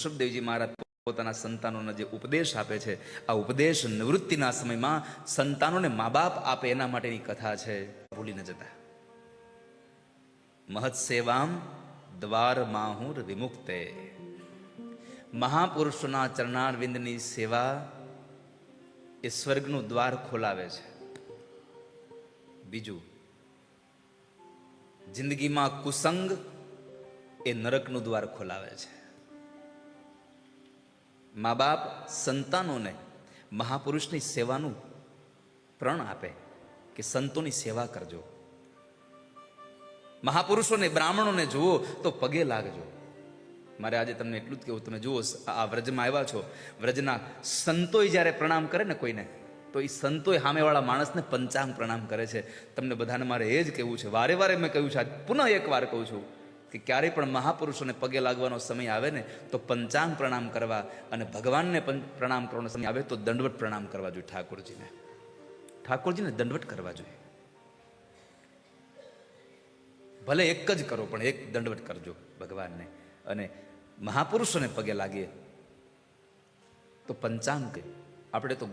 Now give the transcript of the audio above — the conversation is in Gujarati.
ઋષભદેવજી મહારાજ પોતાના સંતાનોને જે ઉપદેશ આપે છે, આ ઉપદેશ નિવૃત્તિના સમયમાં સંતાનોને મા બાપ આપે એના માટેની કથા છે. ભૂલી ન જતા. મહત સેવામ દ્વાર માહુર વિમુક્તે. મહાપુરુષોના ચરણારવિંદની સેવા એ સ્વર્ગનું દ્વાર ખોલાવે છે. બીજું, જિંદગીમાં કુસંગ એ નરકનું દ્વાર ખોલાવે છે. મા બાપ સંતાનોને મહાપુરુષની સેવાનું પ્રણ આપે કે સંતોની સેવા કરજો. મહાપુરુષોને, બ્રાહ્મણોને જુઓ તો પગે લાગજો. મારે આજે તમને એટલું જ કહેવું, તમે જુઓ, આ વ્રજમાં આવ્યા છો. વ્રજના સંતોય જ્યારે પ્રણામ કરે ને કોઈને, તો એ સંતોય સામેવાળા માણસને પંચાંગ પ્રણામ કરે છે. તમને બધાને મારે એ જ કહેવું છે. વારે વારે મેં કહ્યું છે પુનઃ એક વાર કહું છું. કે ક્યારેય પણ મહાપુરુષોને પગે લાગવાનો સમય આવે ને, તો પંચાંગ પ્રણામ કરવા અને ભગવાનને પ્રણામ કરવાનો સમય આવે તો દંડવટ પ્રણામ કરવા જોઈએ ઠાકોરજીને. ઠાકોરજીને દંડવટ કરવા જોઈએ. ભલે એક જ કરો, પણ એક દંડવટ કરજો ભગવાનને. અને મહાપુરુષોને પગે લાગીએ તો પંચાંગ આપણે તો